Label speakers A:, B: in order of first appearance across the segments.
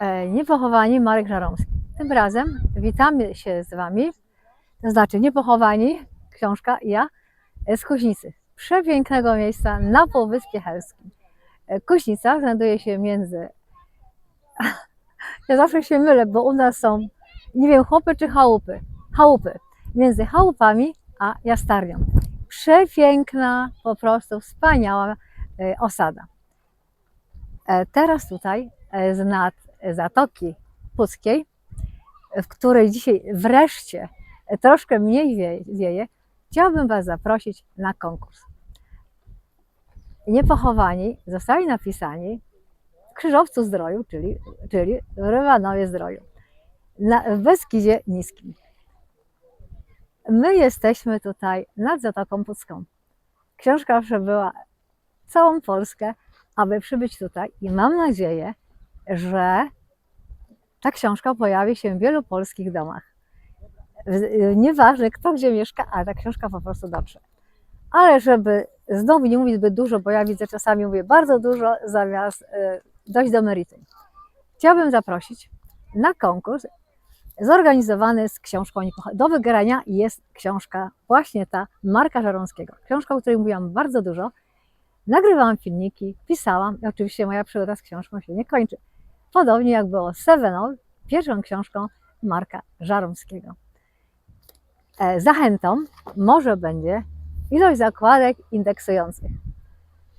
A: e, Niepochowani Marek Żaromski. Tym razem witamy się z Wami, to znaczy Niepochowani, książka i ja, e, z Kuźnicy. Przepięknego miejsca na Półwyspie Helskim. E, Kuźnica znajduje się między... Ja zawsze się mylę, bo u nas są, nie wiem, chłopy czy chałupy. Chałupy. Między chałupami a jastarnią. Przepiękna, po prostu wspaniała osada. Teraz tutaj z nad Zatoki Puckiej, w której dzisiaj wreszcie troszkę mniej wie- wieje, chciałabym Was zaprosić na konkurs. Niepochowani zostali napisani w Krzyżowcu Zdroju, czyli, czyli w Rywanowie Zdroju, na, w Beskidzie Niskim. My jesteśmy tutaj nad Zatoką Pucką. Książka przebyła całą Polskę, aby przybyć tutaj i mam nadzieję, że ta książka pojawi się w wielu polskich domach. W- Nieważne kto gdzie mieszka, ale ta książka po prostu dotrze. Ale żeby znowu nie mówić zbyt dużo, bo ja widzę czasami mówię bardzo dużo zamiast y, dojść do meritum. Chciałabym zaprosić na konkurs zorganizowany z książką Do wygrania jest książka właśnie ta Marka Żaromskiego. Książka, o której mówiłam bardzo dużo. Nagrywałam filmiki, pisałam i oczywiście moja przygoda z książką się nie kończy. Podobnie jak było z Seven pierwszą książką Marka Żaromskiego. E, Zachętą może będzie ilość zakładek indeksujących.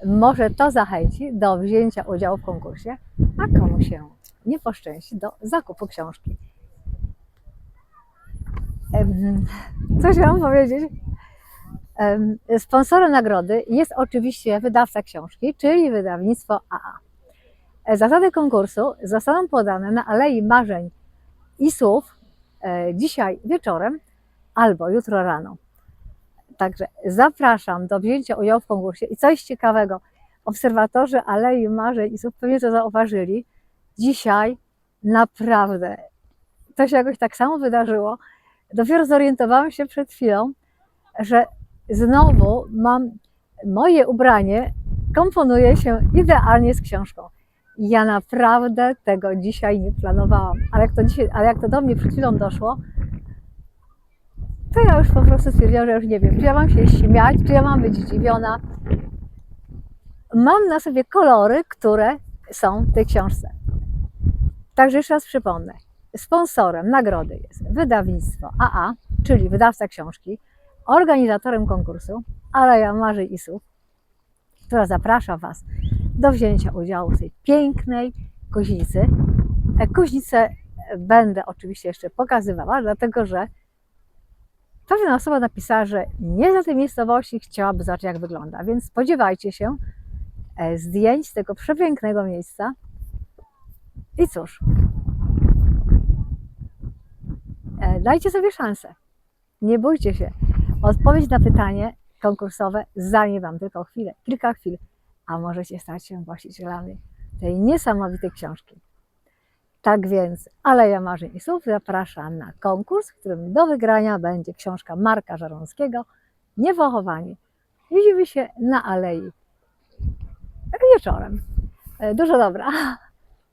A: Może to zachęci do wzięcia udziału w konkursie, a komu się nie poszczęści do zakupu książki. Em, Co chciałam powiedzieć? Em, Sponsorem nagrody jest oczywiście wydawca książki, czyli wydawnictwo AA. Zasady konkursu zostaną podane na Alei Marzeń i Słów e, dzisiaj wieczorem albo jutro rano. Także zapraszam do wzięcia udziału w konkursie. I coś ciekawego, obserwatorzy Alei Marzeń i Słów pewnie to zauważyli. Dzisiaj naprawdę to się jakoś tak samo wydarzyło. Dopiero zorientowałam się przed chwilą, że znowu mam moje ubranie, komponuje się idealnie z książką. Ja naprawdę tego dzisiaj nie planowałam, ale jak to, dzisiaj, ale jak to do mnie przed chwilą doszło, to ja już po prostu stwierdziłam, że już nie wiem, czy ja mam się śmiać, czy ja mam być zdziwiona. Mam na sobie kolory, które są w tej książce. Także jeszcze raz przypomnę. Sponsorem nagrody jest wydawnictwo AA, czyli wydawca książki, organizatorem konkursu Aleja Marzeń i Słów, która zaprasza Was do wzięcia udziału w tej pięknej kuźnicy. E, Kuźnicę będę oczywiście jeszcze pokazywała, dlatego że pewna osoba napisała, że nie za tej miejscowości chciałaby zobaczyć, jak wygląda, więc spodziewajcie się e, zdjęć tego przepięknego miejsca. I cóż, e, dajcie sobie szansę. Nie bójcie się. Odpowiedź na pytanie konkursowe zajmie Wam tylko chwilę, kilka chwil, a możecie stać się właścicielami tej niesamowitej książki. Tak więc Aleja Marzeń i Słów zaprasza na konkurs, w którym do wygrania będzie książka Marka Żaromskiego Niepochowani. Widzimy się na Alei wieczorem. E, Dużo dobra.